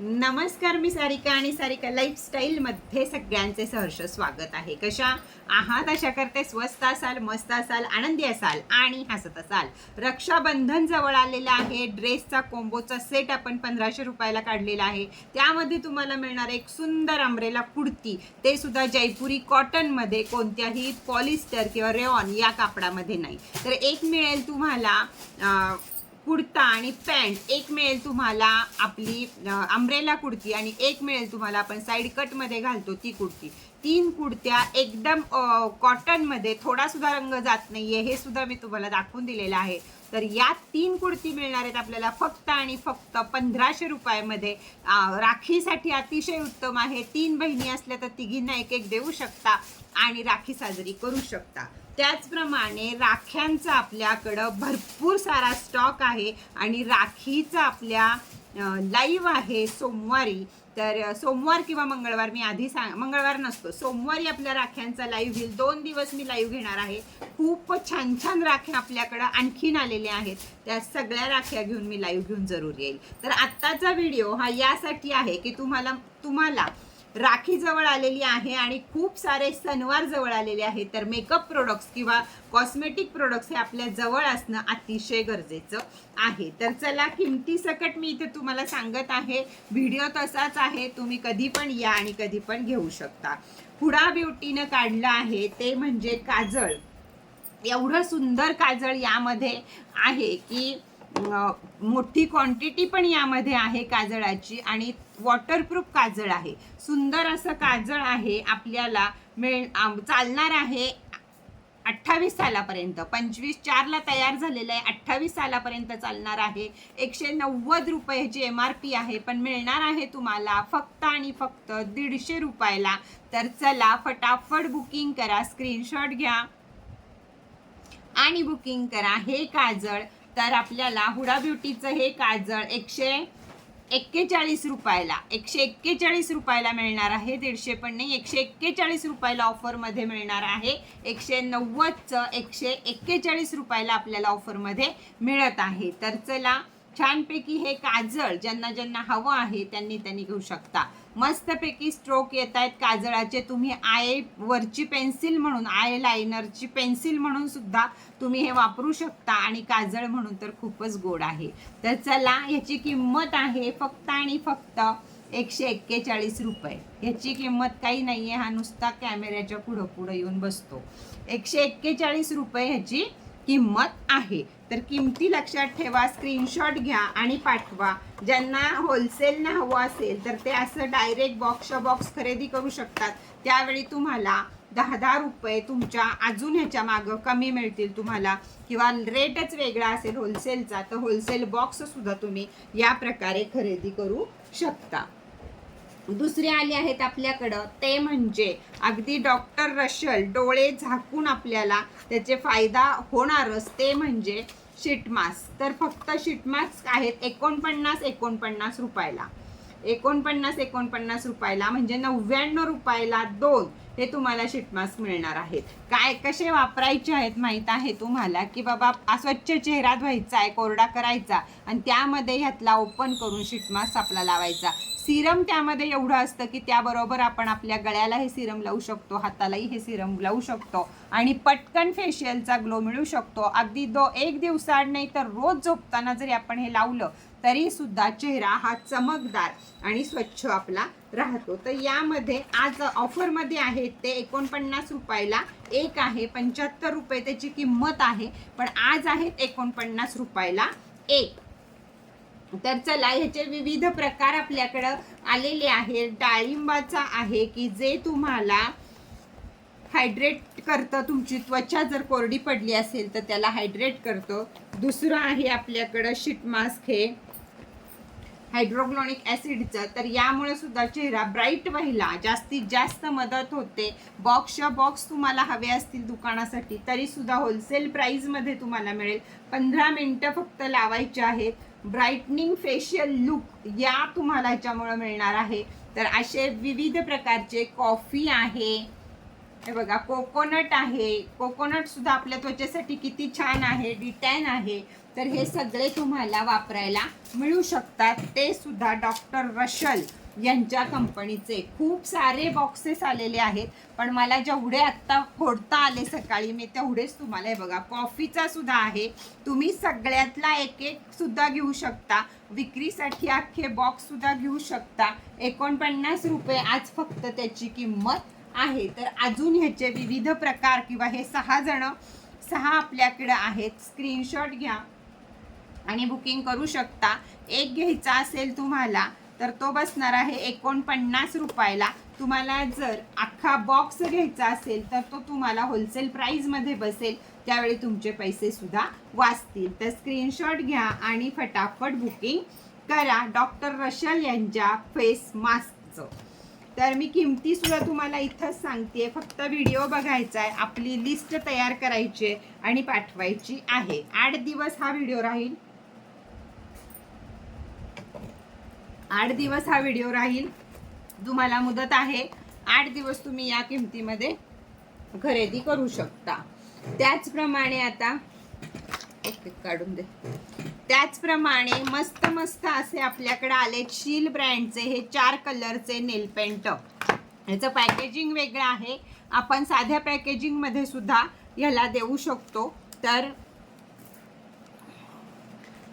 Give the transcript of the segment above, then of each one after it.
नमस्कार मी सारिका आणि सारिका लाईफस्टाईलमध्ये सगळ्यांचे सहर्ष स्वागत आहे. कशा आहात? अशा करते स्वस्त असाल मस्त असाल आनंदी असाल आणि हसत असाल. रक्षाबंधन जवळ आलेलं आहे. ड्रेसचा कोंबोचा सेट आपण पंधराशे रुपयाला काढलेला आहे. त्यामध्ये तुम्हाला मिळणार एक सुंदर अमरेला कुर्ती ते सुद्धा जयपुरी कॉटनमध्ये कोणत्याही पॉलिस्टर किंवा रेऑन या कापडामध्ये नाही. तर एक मिळेल तुम्हाला कुर्ता आणि पॅन्ट एक मिळेल तुम्हाला आपली अम्ब्रेला कुर्ती आणि एक मिळेल तुम्हाला आपण साईड कटमध्ये घालतो ती कुर्ती. तीन कुर्त्या एकदम कॉटनमध्ये थोडासुद्धा रंग जात नाही आहे हे सुद्धा मी तुम्हाला दाखवून दिलेलं आहे. तर या तीन कुर्ती मिळणार आहेत आपल्याला फक्त आणि फक्त पंधराशे रुपयामध्ये. राखीसाठी अतिशय उत्तम आहे. तीन बहिणी असल्या तर तिघींना एक एक देऊ शकता आणि राखी साजरी करू शकता. त्याचप्रमाणे राख्यांचा आपल्याकडं भरपूर सारा स्टॉक आहे आणि राखीचा आपल्या लाईव्ह आहे सोमवारी. तर सोमवार किंवा मंगळवार मी आधी सांग मंगळवार नसतो. सोमवारी आपल्या राख्यांचा लाईव्ह होईल. दोन दिवस मी लाईव्ह घेणार आहे. खूप छान छान राख्या आपल्याकडं आणखीन आलेल्या आहेत. त्या सगळ्या राख्या घेऊन मी लाईव्ह घेऊन जरूर येईल. तर आत्ताचा व्हिडिओ हा यासाठी आहे की तुम्हाला तुम्हाला राखी जवळ आलेली आहे आणि खूप सारे सणवार जवळ आलेले आहेत. तर मेकअप प्रोडक्ट्स किंवा कॉस्मेटिक प्रोडक्ट्स हे आपल्या जवळ असणं अतिशय गरजेचं आहे. तर चला किमती सकट मी इथे तुम्हाला सांगत आहे. व्हिडिओ तसाच आहे. तुम्ही कधी पण या आणि कधी पण घेऊ शकता. हुडा ब्युटीनं काढलं आहे. ते म्हणजे काजळ. एवढं सुंदर काजळ यामध्ये आहे की मोठी क्वांटिटी पण यामध्ये आहे काजळाची आणि वॉटरप्रूफ काजळ आहे. सुंदर असं काजळ आहे आपल्याला मिळ चालणार आहे अठ्ठावीस सालापर्यंत. पंचवीस चारला तयार झालेलं आहे अठ्ठावीस सालापर्यंत चालणार आहे. एकशे नव्वद रुपयाची एम आर पी आहे पण मिळणार आहे तुम्हाला फक्त आणि फक्त दीडशे रुपयाला. तर चला फटाफट बुकिंग करा स्क्रीनशॉट घ्या. आणि बुकिंग करा हे काजळ. तर आपल्याला हुडा ब्युटीचं हे काजळ एकशे एक्केचाळीस रुपयाला एकशे एक्केचाळीस रुपयाला मिळणार आहे दीडशे पण नाही एकशे एक्केचाळीस रुपयाला ऑफरमध्ये मिळणार आहे. एकशे नव्वदचं एकशे एक्केचाळीस रुपयाला आपल्याला ऑफरमध्ये मिळत आहे. तर चला छानपैकी हे काजळ ज्यांना ज्यांना हवं आहे त्यांनी त्यांनी घेऊ शकता. मस्तपैकी स्ट्रोक येत आहेत काजळाचे. तुम्ही आय वरची पेन्सिल म्हणून आय लायनरची पेन्सिल म्हणून सुद्धा तुम्ही हे वापरू शकता आणि काजळ म्हणून तर खूपच गोड आहे. तर चला ह्याची किंमत आहे फक्त आणि फक्त एकशे एक्केचाळीस रुपये. ह्याची किंमत काही नाही आहे हा नुसता कॅमेऱ्याच्या पुढं पुढं येऊन बसतो. एकशे एक्केचाळीस रुपये ह्याची किंमत आहे. तर किमती लक्षात ठेवा स्क्रीनशॉट घ्या आणि पाठवा. ज्यांना होलसेलनं हवं असेल तर ते असं डायरेक्ट बॉक्सच्या बॉक्स खरेदी करू शकतात. त्यावेळी तुम्हाला दहा दहा रुपये तुमच्या अजून ह्याच्या मागं कमी मिळतील तुम्हाला. किंवा रेटच वेगळा असेल होलसेलचा तर होलसेल बॉक्ससुद्धा तुम्ही या प्रकारे खरेदी करू शकता. दुसरे आले आहेत आपल्याकडं. ते म्हणजे अगदी डॉक्टर रशल डोळे झाकून आपल्याला त्याचे फायदा होणारच. ते म्हणजे शीटमास्क तर फक्त शीटमास्क आहेत एकोणपन्नास एकोणपन्नास रुपयाला. एकोणपन्नास एकोणपन्नास रुपयाला म्हणजे नव्याण्णव रुपयाला दोन हे तुम्हाला शीट मास्क मिळणार आहेत. काय कसे वापरायचे आहेत माहीत आहे तुम्हाला? की बाबा अस्वच्छ चेहरा धुवायचा आहे कोरडा करायचा आणि त्यामध्ये ह्यातला ओपन करून शीट मास्क आपला लावायचा. सिरम त्यामध्ये एवढं असतं की त्याबरोबर आपण आपल्या गळ्याला हे सिरम लावू शकतो हातालाही हे सिरम लावू शकतो आणि पटकन फेशियलचा ग्लो मिळू शकतो. अगदी दो एक दिवसाआड नाही तर रोज झोपताना जरी आपण हे लावलं तरी सुद्धा चेहरा हा चमकदार आणि स्वच्छ आपला राहतो. तर यामध्ये आज ऑफरमध्ये आहेत ते एकोणपन्नास रुपयाला एक आहे पंच्याहत्तर रुपये त्याची किंमत आहे पण आज आहेत एकोणपन्नास रुपयाला एक. तर चला ह्याचे विविध प्रकार आपल्याकडं आलेले आहेत. डाळिंबाचा आहे की जे तुम्हाला हायड्रेट करतं तुमची त्वचा जर कोरडी पडली असेल तर त्याला हायड्रेट करतं. दुसरं आहे आपल्याकडं शीट मास्क हे. हायड्रोक्लोनिक ॲसिडचं तर यामुळे सुद्धा चेहरा ब्राईट व्हायला जास्तीत जास्त मदत होते. बॉक्सच्या बॉक्स तुम्हाला हवे असतील दुकानासाठी तरी सुद्धा होलसेल प्राईजमध्ये तुम्हाला मिळेल. पंधरा मिनटं फक्त लावायचे आहेत. ब्राईटनिंग फेशियल लुक या तुम्हाला ह्याच्यामुळं मिळणार आहे. तर असे विविध प्रकारचे कॉफी आहे. हे बघा कोकोनट आहे. कोकोनट सुद्धा आपल्या त्वचेसाठी किती छान आहे डिटॅन आहे. तर हे सगळे तुम्हाला वापरायला मिळू शकतात. ते सुद्धा डॉक्टर रशल यांच्या कंपनीचे. खूप सारे बॉक्सेस आलेले आहेत. पण मला जेवढे आत्ता फोडता आले सकाळी मी तेवढेच तुम्हाला हे बघा. कॉफीचा सुद्धा आहे. तुम्ही सगळ्यातला एक एक सुद्धा घेऊ शकता. विक्रीसाठी अख्खे बॉक्स सुद्धा घेऊ शकता. एकोणपन्नास रुपये आज फक्त त्याची किंमत आहे. तर अजून ह्याचे विविध प्रकार किंवा हे सहा जण सहा आपल्याकडे आहेत. स्क्रीनशॉट घ्या. आणि बुकिंग करू शकता. एक घ्यायचा असेल तुम्हाला तर तो बसणार आहे एकोणपन्नास रुपयाला. तुम्हाला जर अख्खा बॉक्स घ्यायचा असेल तर तो तुम्हाला होलसेल प्राईजमध्ये बसेल. त्यावेळी तुमचे पैसे सुद्धा वाचतील. तर स्क्रीनशॉट घ्या आणि फटाफट बुकिंग करा. डॉक्टर रशल यांच्या फेस मास्कचं तर मी किमती सुद्धा तुम्हाला इथंच सांगते. फक्त व्हिडिओ बघायचा आहे. आपली लिस्ट तयार करायची आहे आणि पाठवायची आहे. आठ दिवस हा व्हिडिओ राहील. आठ दिवस हा व्हिडिओ राहील. तुम्हाला मुदत आहे. आठ दिवस तुम्ही या किमतीमध्ये खरेदी करू शकता. त्याचप्रमाणे आता ओके काढून दे. त्याचप्रमाणे मस्त मस्त असे आपल्याकडे आले शील ब्रँडचे हे चार कलरचे नेल पेंट. याचं पॅकेजिंग वेगळं आहे. आपण साध्या पॅकेजिंगमध्ये सुद्धा ह्याला देऊ शकतो. तर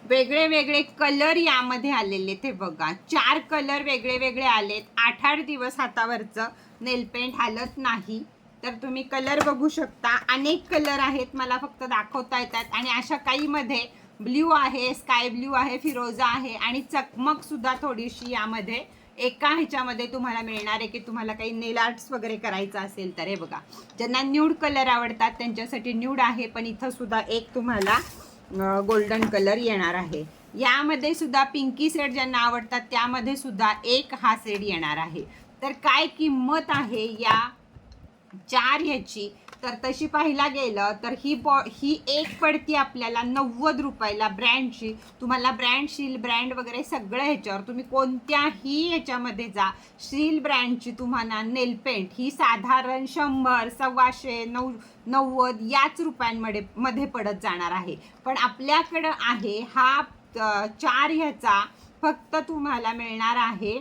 वेगळे वेगळे कलर यामध्ये आलेले ते बघा चार कलर वेगळे वेगळे आलेत. आठ आठ दिवस हातावरचं नेलपेंट हालत नाही. तर तुम्ही कलर बघू शकता. अनेक कलर आहेत मला फक्त दाखवता येतात. आणि अशा काहीमध्ये ब्ल्यू आहे स्काय ब्ल्यू आहे फिरोजा आहे आणि चकमकसुद्धा थोडीशी यामध्ये एका ह्याच्यामध्ये तुम्हाला मिळणार आहे की तुम्हाला काही नेल आर्ट्स वगैरे करायचं असेल तर. हे बघा ज्यांना न्यूड कलर आवडतात त्यांच्यासाठी न्यूड आहे पण इथं सुद्धा एक तुम्हाला गोल्डन कलर येणार आहे. यामध्ये सुद्धा पिंकी सेट ज्यांना आवडतात त्यामध्ये सुद्धा एक हा सेट येणार आहे. तर काय किंमत आहे या चार ह्याची? तर तशी पाहायला गेलं तर ही बॉ ही एक पडती आपल्याला नव्वद रुपयाला ब्रँडची. तुम्हाला ब्रँड शील ब्रँड वगैरे सगळं ह्याच्यावर तुम्ही कोणत्याही ह्याच्यामध्ये जा. शील ब्रँडची तुम्हाला नेलपेंट ही साधारण शंभर सव्वाशे नऊ नव्वद याच रुपयांमध्ये मध्ये पडत जाणार आहे. पण आपल्याकडं आहे हा चार ह्याचा फक्त तुम्हाला मिळणार आहे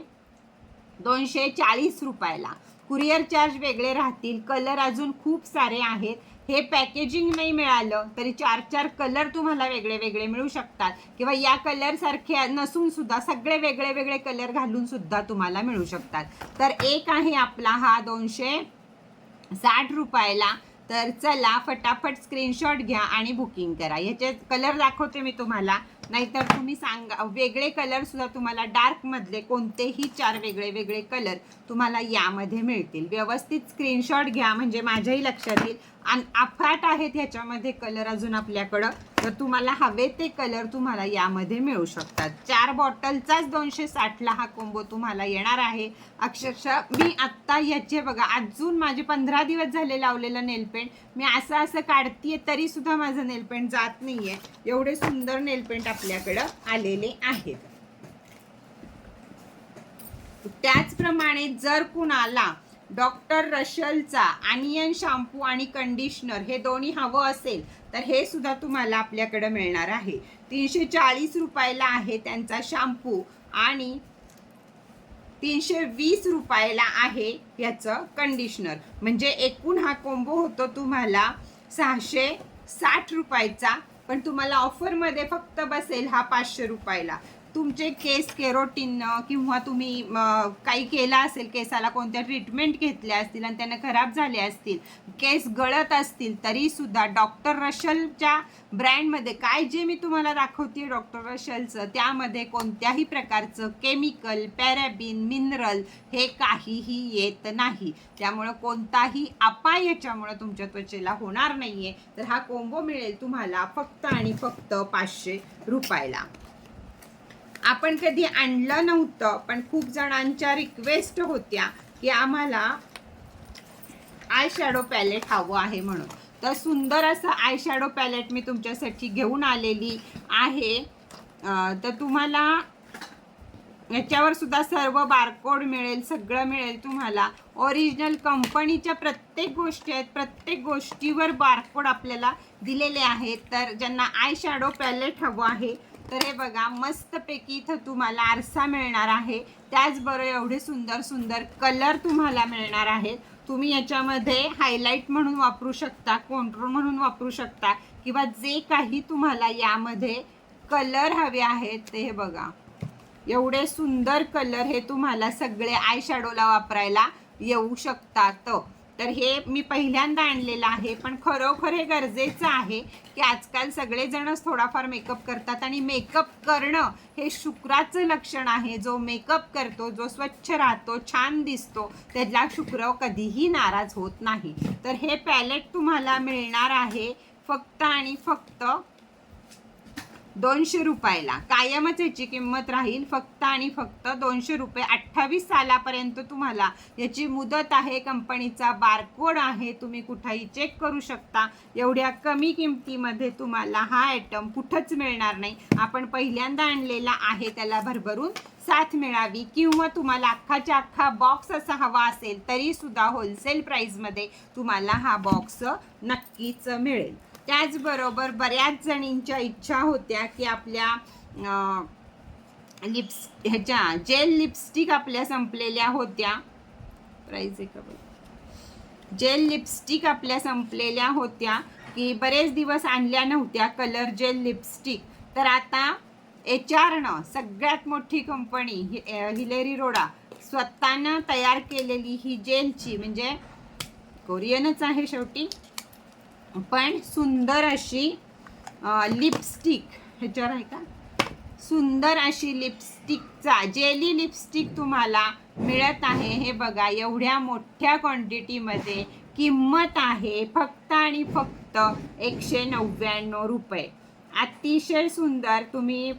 दोनशे चाळीस रुपयाला. कुरिअर चार्ज वेगळे राहतील कलर अजून खूप सारे आहेत. हे पॅकेजिंग नाही मिळालं तरी चार चार कलर तुम्हाला वेगळे वेगळे मिळू शकतात. किंवा या कलरसारखे नसून सुद्धा सगळे वेगळे वेगळे कलर घालून सुद्धा तुम्हाला मिळू शकतात. तर एक आहे आपला हा दोनशे साठ रुपयाला. तर चला फटाफट स्क्रीनशॉट घ्या आणि बुकिंग करा. ह्याचे कलर दाखवते मी तुम्हाला. नाहीतर तुम्ही सांगा वेगळे कलर सुद्धा तुम्हाला डार्क मधले कोणतेही चार वेगळे वेगळे कलर तुम्हाला यामध्ये मिळतील. व्यवस्थित स्क्रीनशॉट घ्या म्हणजे माझ्याही लक्षात येईल. आणि अफाट आहेत ह्याच्यामध्ये कलर अजून आपल्याकडं. तर तुम्हाला हवे ते कलर तुम्हाला यामध्ये मिळू शकतात. चार बॉटलचाच दोनशे साठला हा कोंबो तुम्हाला येणार आहे. अक्षरशः मी आत्ता याचे बघा अजून माझे पंधरा दिवस झाले लावलेलं नेलपेंट मी असं असं काढतीये तरी सुद्धा माझं नेलपेंट जात नाहीये. एवढे सुंदर नेलपेंट आपल्याकडं आलेले आहेत. त्याचप्रमाणे जर कुणाला डॉक्टर रशलचा अनियन शॅम्पू आणि कंडिशनर हे दोन्ही हवं असेल तर हे सुद्धा तुम्हाला आपल्याकडे मिळणार आहे. तीनशे चाळीस रुपयाला आहे त्यांचा शॅम्पू आणि तीनशे वीस रुपयाला आहे याचं कंडिशनर. म्हणजे एकूण हा कोंबो होतो तुम्हाला सहाशे साठ रुपयाचा पण तुम्हाला ऑफरमध्ये फक्त बसेल हा पाचशे रुपयाला. तुमचे केस केरोटीननं किंवा तुम्ही काही केलं असेल केसाला कोणत्या ट्रीटमेंट घेतल्या असतील आणि त्यांना खराब झाले असतील केस गळत असतील तरी सुद्धा डॉक्टर रशलच्या ब्रँडमध्ये काय जे मी तुम्हाला दाखवते डॉक्टर रशलचं त्यामध्ये कोणत्याही प्रकारचं केमिकल पॅराबिन मिनरल हे काहीही येत नाही. त्यामुळं कोणताही अपाय याच्यामुळं तुमच्या त्वचेला होणार नाही आहे तर हा कोंबो मिळेल तुम्हाला फक्त आणि फक्त पाचशे रुपयाला. आपण कधी आणलं नव्हतं पण खूप जणांच्या रिक्वेस्ट होत्या की आम्हाला आय शॅडो पॅलेट हवं आहे म्हणून. तर सुंदर असं आय शॅडो पॅलेट मी तुमच्यासाठी घेऊन आलेली आहे. तर तुम्हाला याच्यावर सुद्धा सर्व बारकोड मिळेल सगळं मिळेल तुम्हाला. ओरिजिनल कंपनीच्या प्रत्येक गोष्टी आहेत प्रत्येक गोष्टीवर बारकोड आपल्याला दिलेले आहेत. तर ज्यांना आय शॅडो पॅलेट हवं आहे तर हे बघा मस्तपैकी इथं तुम्हाला आरसा मिळणार आहे. त्याचबरोबर एवढे सुंदर सुंदर कलर तुम्हाला मिळणार आहेत. तुम्ही याच्यामध्ये हायलाईट म्हणून वापरू शकता कोंट्रोल म्हणून वापरू शकता किंवा जे काही तुम्हाला यामध्ये कलर हवे आहेत ते हे बघा. एवढे सुंदर कलर हे तुम्हाला सगळे आय शॅडोला वापरायला येऊ शकतात. तर हे मी पहिल्यांदा आणलेलं आहे पण खरोखर हे गरजेचं आहे की आजकाल सगळेजणच थोडाफार मेकअप करतात आणि मेकअप करणं हे शुक्राचं लक्षण आहे. जो मेकअप करतो जो स्वच्छ राहतो छान दिसतो त्याला शुक्र कधीही नाराज होत नाही. तर हे पॅलेट तुम्हाला मिळणार आहे फक्त आणि फक्त दोनशे रुपयाला. कायमच याची किंमत राहील फक्त आणि फक्त दोनशे रुपये. अठ्ठावीस सालापर्यंत तुम्हाला याची मुदत आहे कंपनीचा बारकोड आहे तुम्ही कुठेही चेक करू शकता. एवढ्या कमी किमतीमध्ये तुम्हाला हा आयटम कुठंच मिळणार नाही. आपण पहिल्यांदा आणलेला आहे त्याला भरभरून साथ मिळावी किंवा तुम्हाला अख्खाच्या अख्खा बॉक्स असा हवा असेल तरीसुद्धा होलसेल प्राईजमध्ये तुम्हाला हा बॉक्स नक्कीच मिळेल. त्याचबरोबर बऱ्याच जणींच्या इच्छा होत्या की आपल्या लिप्स ह्याच्या जेल लिपस्टिक आपल्या संपलेल्या होत्या. प्राईज आहे का जेल लिपस्टिक आपल्या संपलेल्या होत्या की बरेच दिवस आणल्या नव्हत्या कलर जेल लिपस्टिक. तर आता एच आरनं सगळ्यात मोठी कंपनी हिलेरी रोडा स्वतःनं तयार केलेली ही जेलची म्हणजे कोरियनच आहे शेवटी पण सुंदर अशी लिपस्टिक ह्याच्यावर आहे का? सुंदर अशी लिपस्टिकचा जेली लिपस्टिक तुम्हाला मिळत आहे. हे बघा एवढ्या मोठ्या क्वांटिटीमध्ये किंमत आहे. फक्त आणि फक्त एकशे नव्याण्णव रुपये. अतिशय सुंदर. तुम्ही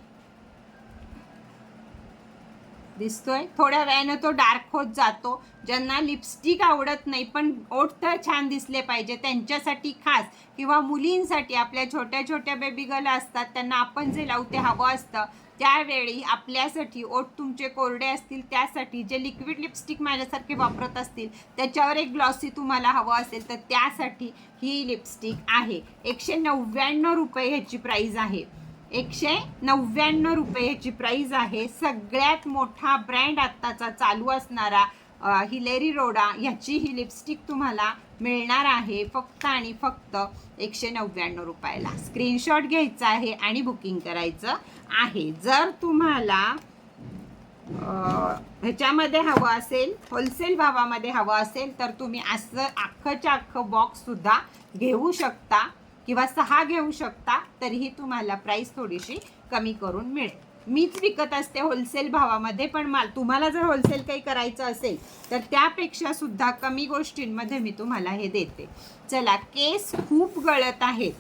दिसतोय. थोड्या वेळानं तो डार्क होत जातो. ज्यांना लिपस्टिक आवडत नाही पण ओठ तर छान दिसले पाहिजे. त्यांच्यासाठी खास किंवा मुलींसाठी आपल्या छोट्या छोट्या बेबी गर्ल असतात त्यांना आपण जे लावू ते हवं असतं त्यावेळी आपल्यासाठी ओठ तुमचे कोरडे असतील त्यासाठी जे लिक्विड लिपस्टिक माझ्यासारखे वापरत असतील त्याच्यावर एक ग्लॉसी तुम्हाला हवं असेल तर त्यासाठी ही लिपस्टिक आहे. एकशे नव्याण्णव रुपये ह्याची प्राईज आहे. एकशे नव्याण्णव रुपये ह्याची प्राईज आहे. सगळ्यात मोठा ब्रँड आत्ताचा चालू असणारा हिलेरी रोडा ह्याची ही लिपस्टिक तुम्हाला मिळणार आहे. फक्त आणि फक्त एकशे नव्याण्णव रुपयाला. स्क्रीनशॉट घ्यायचा आहे आणि बुकिंग करायचं आहे. जर तुम्हाला ह्याच्यामध्ये हवं असेल होलसेल भावामध्ये हवं असेल तर तुम्ही असं अख्खच्या अख्खं बॉक्ससुद्धा घेऊ शकता. किंवा सहा घेऊ शकता तरीही तुम्हाला प्राईस थोडीशी कमी करून मिळेल. मीच विकत असते होलसेल भावामध्ये पण माल तुम्हाला जर होलसेल काही करायचं असेल तर त्यापेक्षा सुद्धा कमी गोष्टींमध्ये मी तुम्हाला हे देते. चला केस खूप गळत आहेत.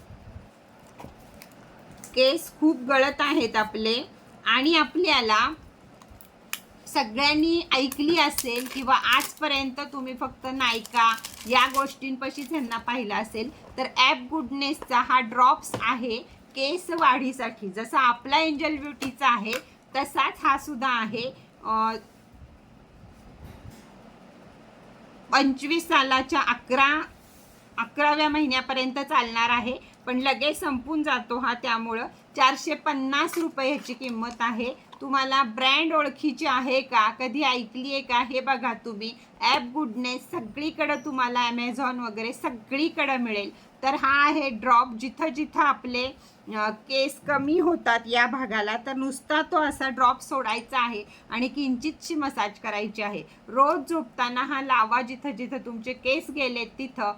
केस खूप गळत आहेत आपले. आणि आपल्याला सगळ्यांनी ऐकली असेल किंवा आजपर्यंत तुम्ही फक्त नायका या गोष्टींपाशीच ह्यांना पाहिलं असेल तर ॲप गुडनेसचा हा ड्रॉप्स आहे केस वाढीसाठी जसा आपला एंजल ब्युटीचा आहे तसाच हा सुद्धा आहे. पंचवीस सालाच्या अकरा अकराव्या महिन्यापर्यंत चालणार आहे पण लगेच संपून जातो हा त्यामुळं. चारशे पन्नास रुपये ह्याची किंमत आहे. तुम्हाला ब्रँड ओळखीची आहे का? कधी ऐकली आहे का? हे बघा तुम्ही. ॲप गुडनेस सगळीकडं तुम्हाला ॲमेझॉन वगैरे सगळीकडं मिळेल. तर हा आहे ड्रॉप जिथं जिथं आपले केस कमी होतात या भागाला तर नुसता तो असा ड्रॉप सोडायचा आहे आणि किंचितशी मसाज करायची आहे. रोज झोपताना हा लावा जिथं जिथं तुमचे केस गेलेत तिथं.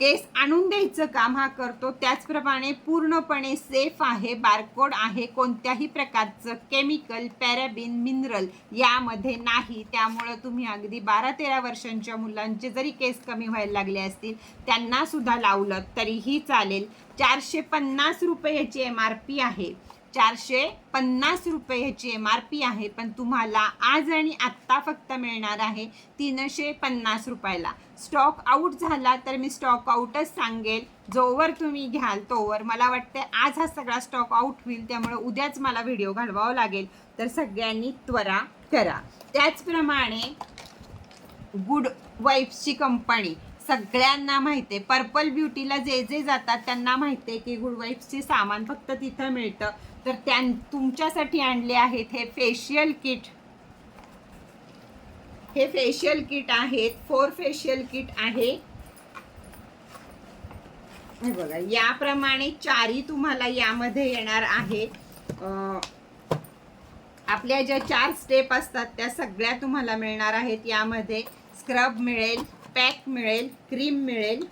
केस आणून द्यायचं काम हा करतो. त्याचप्रमाणे पूर्णपणे सेफ आहे बारकोड आहे कोणत्याही प्रकारचं केमिकल पॅराबिन मिनरल यामध्ये नाही. त्यामुळं तुम्ही अगदी बारा तेरा वर्षांच्या मुलांचे जरी केस कमी व्हायला लागले असतील त्यांनासुद्धा लावलं तरीही चालेल. चारशे पन्नास रुपयाची एम आर पी आहे. चारशे पन्नास रुपये ह्याची एम आर पी आहे पण तुम्हाला आज आणि आत्ता फक्त मिळणार आहे तीनशे पन्नास रुपयाला. स्टॉक आऊट झाला तर मी स्टॉक आऊटच सांगेल. जोवर तुम्ही घ्याल तोवर. मला वाटते आज हा सगळा स्टॉक आऊट होईल त्यामुळे उद्याच मला व्हिडिओ घालवावा लागेल. तर सगळ्यांनी त्वरा करा. त्याचप्रमाणे गुड वाईफ्सची कंपनी सगळ्यांना माहिती आहे. पर्पल ब्युटीला जे जे जातात त्यांना माहिती आहे की गुड वाईफ्सचे सामान फक्त तिथं मिळतं. तर त्या तुमच्यासाठी आणले आहेत हे फेशियल किट हे फेशियल किट आहेत. फोर फेशियल किट आहे. बघा याप्रमाणे चारी तुम्हाला यामध्ये येणार आहे आपल्या ज्या चार स्टेप असतात त्या सगळ्या तुम्हाला मिळणार आहेत. यामध्ये स्क्रब मिळेल. पॅक मिळेल क्रीम मिळेल.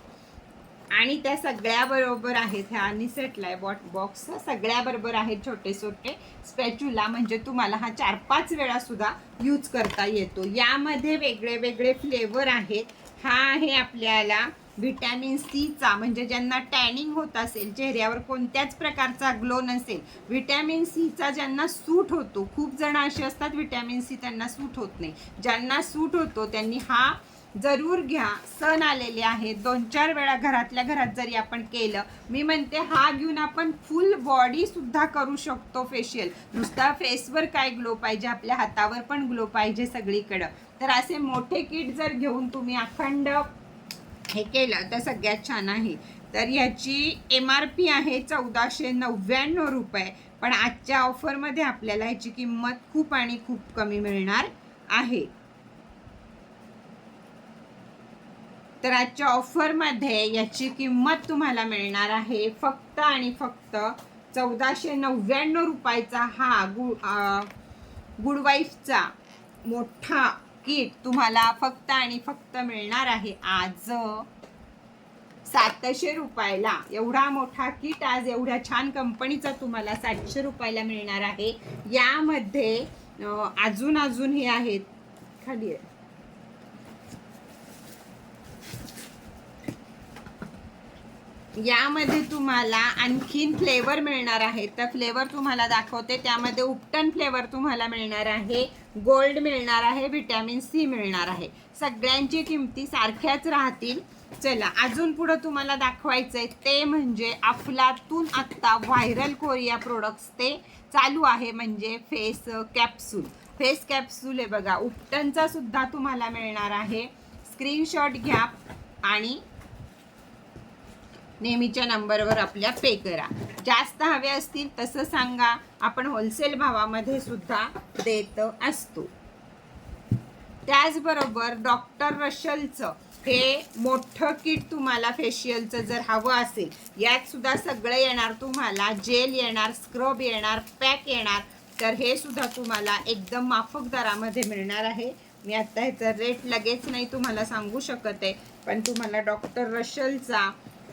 आणि त्या सगळ्याबरोबर आहेत ह्या आणि सेटलाय बॉट बॉक्स. सगळ्याबरोबर आहेत छोटे छोटे स्पॅच्युला म्हणजे तुम्हाला हा चार पाच वेळा सुद्धा यूज करता येतो. यामध्ये वेगळे वेगळे फ्लेवर आहेत. हा आहे आपल्याला व्हिटॅमिन सीचा म्हणजे ज्यांना टॅनिंग होत असेल चेहऱ्यावर कोणत्याच प्रकारचा ग्लो नसेल व्हिटॅमिन सीचा ज्यांना सूट होतो खूप जण असे असतात व्हिटॅमिन सी त्यांना सूट होत नाही. ज्यांना सूट होतो त्यांनी हा जरूर घ्या. सण आलेले आहेत. दोन चार वेळा घरातल्या घरात जरी आपण केलं मी म्हणते हा घेऊन आपण फुल बॉडी सुद्धा करू शकतो फेशियल नुसता फेसवर काय ग्लो पाहिजे? आपल्या हातावर पण ग्लो पाहिजे सगळीकडं. तर असे मोठे किट जर घेऊन तुम्ही अखंड हे केलं तर सगळ्यात छान आहे. तर ह्याची एम आर पी आहे चौदाशे नव्याण्णव रुपये. पण आजच्या ऑफरमध्ये आपल्याला ह्याची किंमत खूप आणि खूप कमी मिळणार आहे. तर आजच्या ऑफरमध्ये याची किंमत तुम्हाला मिळणार आहे. फक्त आणि फक्त चौदाशे नव्याण्णव रुपयाचा हा गुड गुडवाईफचा मोठा किट तुम्हाला फक्त आणि फक्त मिळणार आहे. आज सातशे रुपयाला. एवढा मोठा किट आज एवढ्या छान कंपनीचा तुम्हाला सातशे रुपयाला मिळणार आहे. यामध्ये अजून अजून हे आहेत. खाली आहे. यामध्ये तुम्हाला आणखीन फ्लेवर मिळणार आहे. तर फ्लेवर तुम्हाला दाखवते. त्यामध्ये उपटन फ्लेवर तुम्हाला मिळणार आहे. गोल्ड मिळणार आहे. व्हिटॅमिन सी मिळणार आहे. सगळ्यांची किमती सारख्याच राहतील. चला अजून पुढं तुम्हाला दाखवायचं आहे ते म्हणजे अफलातून आत्ता व्हायरल कोरिया प्रोडक्ट्स ते चालू आहे. म्हणजे फेस कॅप्सूल फेस कॅप्सूल आहे बघा उपटनचा सुद्धा तुम्हाला मिळणार आहे. स्क्रीनशॉट घ्या आणि नेहमीच्या नंबरवर आपल्या पे करा. जास्त हवे असतील तसं सांगा. आपण होलसेल भावामध्ये सुद्धा देत असतो. त्याचबरोबर डॉक्टर रशलचं हे मोठं किट तुम्हाला फेशियलचं जर हवं असेल यात सुद्धा सगळं येणार तुम्हाला. जेल येणार स्क्रब येणार पॅक येणार. तर हे सुद्धा तुम्हाला एकदम माफक दरामध्ये मिळणार आहे. मी आत्ता ह्याचा रेट लगेच नाही तुम्हाला सांगू शकत आहे पण तुम्हाला डॉक्टर रशलचा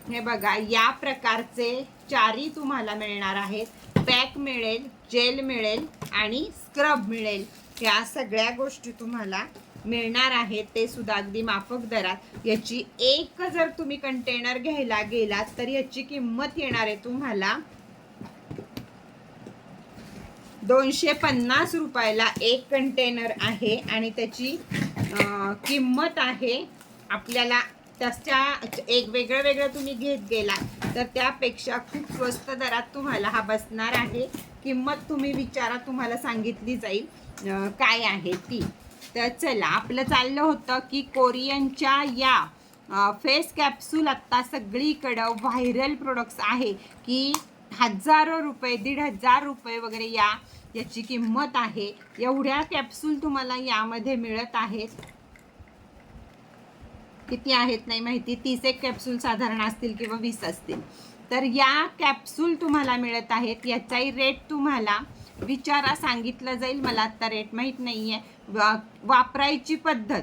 हे बघा या प्रकारचे चारी तुम्हाला मिळणार आहेत. पॅक मिळेल जेल मिळेल आणि स्क्रब मिळेल. ह्या सगळ्या गोष्टी तुम्हाला मिळणार आहेत. ते सुद्धा अगदी माफक दरात. याची एक जर तुम्ही कंटेनर घ्यायला गेलात तर याची किंमत येणार आहे तुम्हाला दोनशे पन्नास रुपयाला एक कंटेनर आहे. आणि त्याची किंमत आहे आपल्याला त्याच्या एक वेगळं वेगळं तुम्ही घेत गेला तर त्यापेक्षा खूप स्वस्त दरात तुम्हाला हा बसणार आहे. किंमत तुम्ही विचारा तुम्हाला सांगितली जाईल काय आहे ती. तर चला आपलं चाललं होतं की कोरियनच्या या फेस कॅप्सूल आत्ता सगळीकडं व्हायरल प्रोडक्ट्स आहे की हजारो रुपये दीड हजार रुपये वगैरे या याची किंमत आहे. एवढ्या कॅप्सूल तुम्हाला यामध्ये मिळत आहेत. किती आहेत नाही माहिती तीस एक कॅप्सूल साधारण असतील किंवा वीस असतील. तर या कॅप्सूल तुम्हाला मिळत आहेत. याचाही रेट तुम्हाला विचारा सांगितलं जाईल. मला आत्ता रेट माहीत नाही आहे वा वापरायची पद्धत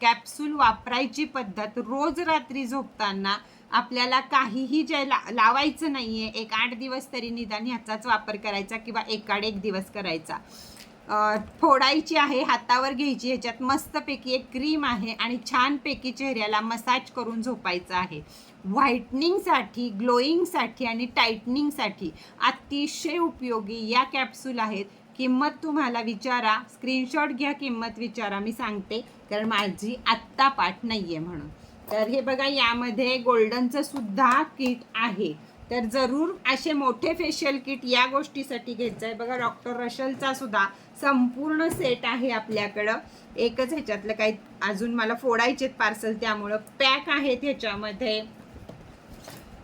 कॅप्सूल वापरायची पद्धत रोज रात्री झोपताना आपल्याला काहीही जे ला लावायचं नाही आहे एक आठ दिवस तरी निदान ह्याचाच वापर करायचा किंवा एकाड एक दिवस करायचा. फोडायची आहे हातावर घ्यायची ह्याच्यात मस्तपैकी एक क्रीम आहे आणि छानपैकी चेहऱ्याला मसाज करून झोपायचं आहे. व्हाईटनिंगसाठी ग्लोईंगसाठी आणि टाईटनिंगसाठी अतिशय उपयोगी या कॅप्सूल आहेत. किंमत तुम्हाला विचारा. स्क्रीनशॉट घ्या किंमत विचारा. मी सांगते कारण माझी आत्ता पाठ नाही आहे म्हणून. तर हे बघा यामध्ये गोल्डनचं सुद्धा किट आहे. तर जरूर असे मोठे फेशियल किट या गोष्टीसाठी घ्यायचं आहे. बघा डॉक्टर रशलचा सुद्धा संपूर्ण सेट आहे आपल्याकडं. एकच ह्याच्यातलं काही अजून मला फोडायचेत पार्सल त्यामुळं पॅक आहेत ह्याच्यामध्ये.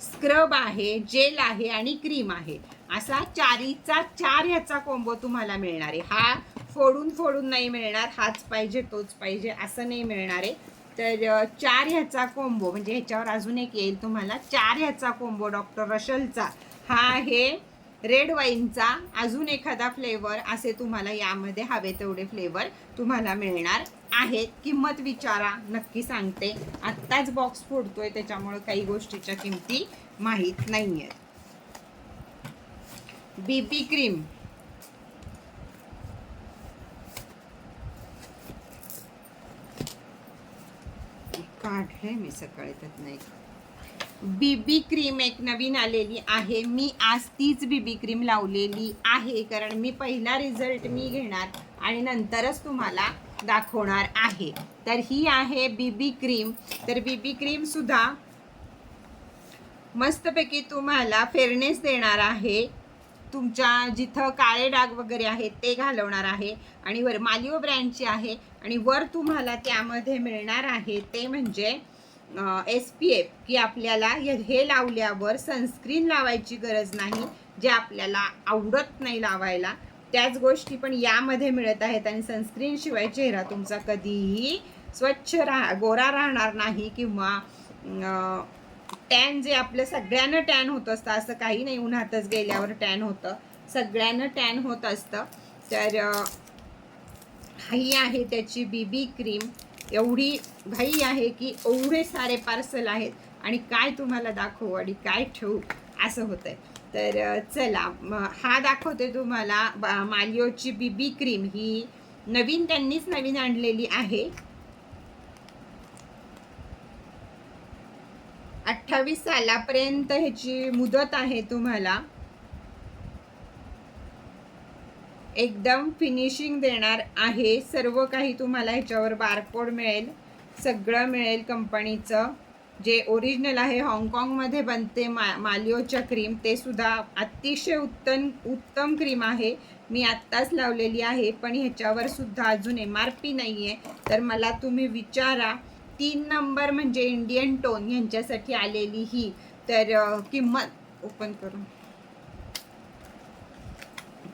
स्क्रब आहे जेल आहे आणि क्रीम आहे. असा चारीचा चार ह्याचा कोंबो तुम्हाला मिळणार आहे. हा फोडून फोडून नाही मिळणार हाच पाहिजे तोच पाहिजे असं नाही मिळणार आहे. तर चार ह्याचा कोंबो म्हणजे ह्याच्यावर अजून एक येईल तुम्हाला. चार ह्याचा कोंबो डॉक्टर रशलचा. हा आहे रेड वाईनचा अजून एखादा फ्लेवर असे तुम्हाला यामध्ये हवे तेवढे फ्लेवर तुम्हाला मिळणार आहेत. किंमत विचारा नक्की सांगते. आत्ताच बॉक्स फोडतोय त्याच्यामुळे काही गोष्टीच्या किमती माहीत नाही आहेत बीपी क्रीम काढले मी सकाळी त्यात नाही बीबी क्रीम एक नवीन आलेली आहे. मी आज तीच बीबी क्रीम लावलेली आहे कारण मी पहिला रिझल्ट मी घेणार आणि नंतरच तुम्हाला दाखवणार आहे. तर ही आहे बीबी क्रीम तर बीबी क्रीम सुद्धा मस्तपैकी तुम्हाला फेअरनेस देणार आहे. तुमच्या जिथं काळे डाग वगैरे आहेत ते घालवणार आहे. आणि वर मालिओ ब्रँडची आहे आणि वर तुम्हाला त्यामध्ये मिळणार आहे ते म्हणजे एस पी एफ की आपल्याला हे लावल्यावर सनस्क्रीन लावायची गरज नाही जे आपल्याला आवडत नाही लावायला. त्याच गोष्टी पण यामध्ये मिळत आहेत आणि सनस्क्रीन शिवाय चेहरा तुमचा कधीही स्वच्छ राहा गोरा राहणार नाही किंवा टॅन जे आपलं सगळ्यांना टॅन होत असतं असं काही नाही उन्हातच गेल्यावर टॅन होतं. सगळ्यांना टॅन होत असतं. तर ही आहे त्याची बीबी क्रीम एवढी घाई आहे की एवढे सारे पार्सल आहेत. आणि काय तुम्हाला दाखवू आणि काय ठेवू असं होतं आहे तर चला हा दाखवते तुम्हाला मालिओची बीबी क्रीम ही नवीन त्यांनीच नवीन आणलेली आहे. अठ्ठावीस सालापर्यंत ह्याची मुदत आहे तुम्हाला. एकदम फिनिशिंग देणार आहे. सर्व काही तुम्हाला ह्याच्यावर बारकोड मिळेल. सगळं मिळेल कंपनीचं जे ओरिजिनल आहे हाँगकाँगमध्ये बनते मा मालिओच्या क्रीम ते सुद्धा अतिशय उत्तम उत्तम क्रीम आहे. मी आत्ताच लावलेली आहे पण ह्याच्यावर सुद्धा अजून एम आर पी नाही आहे तर मला तुम्ही विचारा तीन नंबर म्हणजे इंडियन टोन यांच्यासाठी आलेली ही. तर किंमत ओपन करून.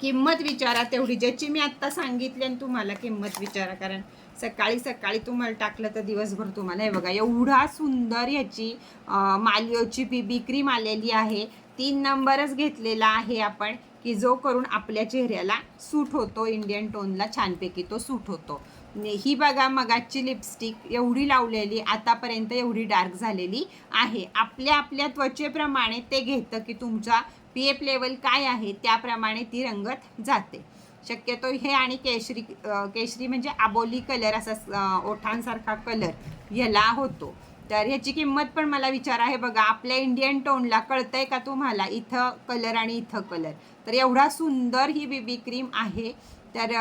किंमत विचारा तेवढी ज्याची मी आत्ता सांगितली आणि तुम्हाला किंमत विचारा. कारण सकाळी सकाळी तुम्हाला टाकलं तर दिवसभर तुम्हाला हे बघा एवढा सुंदर ह्याची मालियोची मालिओची बीबी क्रीम आलेली आहे. तीन नंबरच घेतलेला आहे आपण की जो करून आपल्या चेहऱ्याला सूट होतो इंडियन टोनला छानपैकी तो सूट होतो. ही बघा मगाची लिपस्टिक एवढी लावलेली आतापर्यंत एवढी डार्क झालेली आहे. आपल्या आपल्या त्वचेप्रमाणे ते घेतं की तुमचा पी एफ लेवल काय आहे त्याप्रमाणे ती रंगत जाते. शक्यतो हे आणि केशरी केशरी म्हणजे आबोली कलर असा ओठांसारखा कलर ह्याला होतो. तर ह्याची किंमत पण मला विचार आहे बघा आपल्या इंडियन टोनला कळतंय का तुम्हाला? इथं कलर आणि इथं कलर तर एवढा सुंदर ही बीबी क्रीम आहे. तर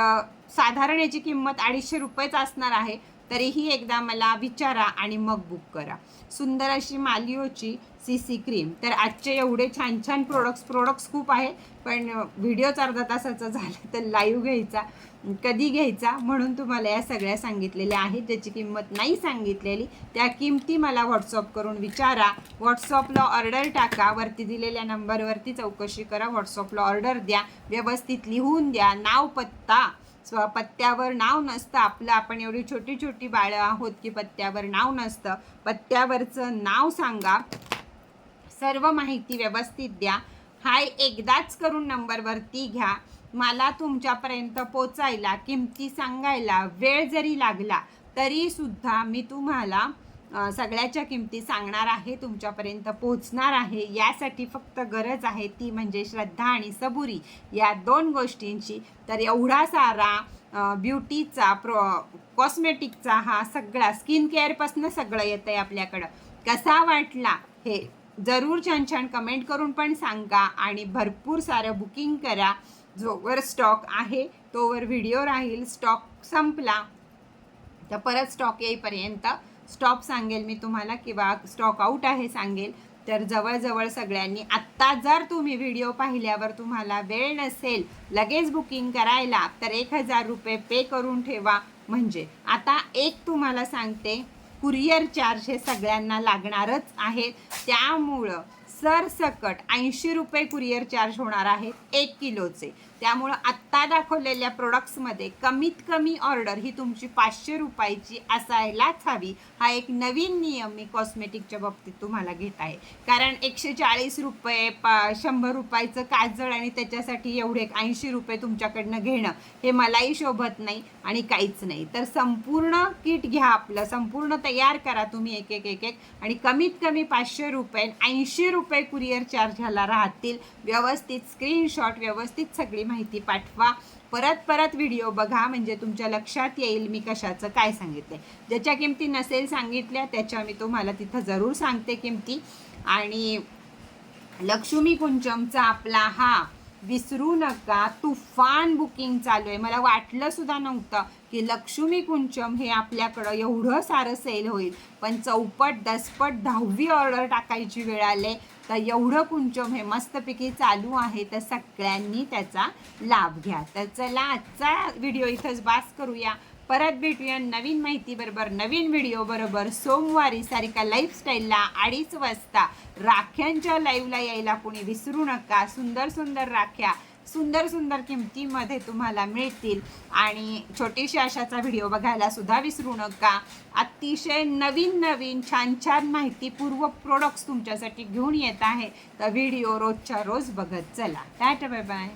साधारण याची किंमत अडीचशे रुपयेच असणार आहे. तरीही एकदा मला विचारा आणि मग बुक करा. सुंदर अशी मालिओची सी सी क्रीम तर आजचे एवढे छान छान प्रोडक्ट्स प्रोडक्ट्स खूप आहेत. पण व्हिडिओच अर्धा तासाचा झाला तर लाईव्ह घ्यायचा कधी घ्यायचा म्हणून तुम्हाला या सगळ्या सांगितलेल्या आहेत. ज्याची किंमत नाही सांगितलेली त्या किमती मला व्हॉट्सअप करून विचारा. व्हॉट्सअपला ऑर्डर टाका. वरती दिलेल्या नंबरवरती चौकशी करा. व्हॉट्सअपला ऑर्डर द्या. व्यवस्थित लिहून द्या. नाव पत्ता. स्व पत्त्यावर नाव नसतं. आपलं आपण एवढी छोटी छोटी बाळं आहोत की पत्त्यावर नाव नसतं. पत्त्यावरचं नाव सांगा. सर्व माहिती व्यवस्थित द्या. हाय एकदाच करून नंबरवरती घ्या. मला तुमच्यापर्यंत पोचायला किमती सांगायला वेळ जरी लागला तरीसुद्धा मी तुम्हाला सगळ्याच्या किमती सांगणार आहे तुमच्यापर्यंत पोहोचणार आहे. यासाठी फक्त गरज आहे ती म्हणजे श्रद्धा आणि सबुरी. या दोन गोष्टींची. तर एवढा सारा ब्युटीचा प्रो कॉस्मेटिकचा हा सगळा स्किन केअरपासनं सगळं येतं आहे आपल्याकडं. कसा वाटला हे जरूर छान छान कमेंट करून पण सांगा आणि भरपूर सारं बुकिंग करा. जोवर स्टॉक आहे तोवर व्हिडिओ राहील. स्टॉक संपला. तर परत स्टॉक येईपर्यंत स्टॉप सांगेल मी तुम्हाला किंवा स्टॉक आऊट आहे सांगेल तर जवळजवळ सगळ्यांनी आत्ता जर तुम्ही व्हिडिओ पाहिल्यावर तुम्हाला वेळ नसेल लगेच बुकिंग करायला तर एक हजार रुपये पे करून ठेवा. म्हणजे आता एक तुम्हाला सांगते कुरिअर चार्ज हे सगळ्यांना लागणारच आहे. त्यामुळं सरसकट ऐंशी रुपये कुरिअर चार्ज होणार आहेत एक किलोचे. त्यामुळं आत्ता दाखवलेल्या प्रोडक्ट्समध्ये कमीत कमी ऑर्डर ही तुमची पाचशे रुपयाची असायलाच हवी. हा एक नवीन नियम मी कॉस्मेटिकच्या बाबतीत तुम्हाला घेत आहे. कारण एकशे चाळीस रुपये पा शंभर रुपयाचं काजळ आणि त्याच्यासाठी एवढे ऐंशी रुपये तुमच्याकडनं घेणं हे मलाही शोभत नाही आणि काहीच नाही. तर संपूर्ण किट घ्या आपलं संपूर्ण तयार करा तुम्ही एक एक एक एक. आणि कमीत कमी पाचशे रुपये ऐंशी रुपये कुरिअर चार्ज ह्याला राहतील. व्यवस्थित स्क्रीनशॉट व्यवस्थित सगळी माहिती पाठवा. परत परत व्हिडिओ बघा म्हणजे तुमच्या लक्षात येईल मी कशाचं काय सांगितलं ज्याच्या किमती नसेल सांगितल्या त्याच्या मी तुम्हाला तिथं जरूर सांगते किमती. आणि लक्ष्मी कुंचमचा आपला हा विसरू नका तुफान बुकिंग चालू आहे. मला वाटलं सुद्धा नव्हतं की लक्ष्मी कुंचम हे आपल्याकडं एवढं सारं सेल होईल. पण चौपट दसपट दहावी ऑर्डर टाकायची वेळ आले. तर एवढं कुंचम हे मस्तपैकी चालू आहे तर सगळ्यांनी त्याचा लाभ घ्या. तर चला आजचा व्हिडिओ इथंच बास करूया. परत भेटूया नवीन माहितीबरोबर नवीन व्हिडिओबरोबर सोमवारी सारिका लाईफस्टाईलला अडीच वाजता राख्यांच्या लाईव्हला यायला कोणी विसरू नका. सुंदर सुंदर राख्या. सुंदर सुंदर किमतीमध्ये तुम्हाला मिळतील. आणि छोटीशी आशाचा व्हिडिओ बघायला सुद्धा विसरू नका. अतिशय नवीन नवीन छान छान माहितीपूर्व प्रोडक्ट्स तुमच्यासाठी घेऊन येत आहे. तर व्हिडिओ रोजच्या रोज बघत चला. Tata bye bye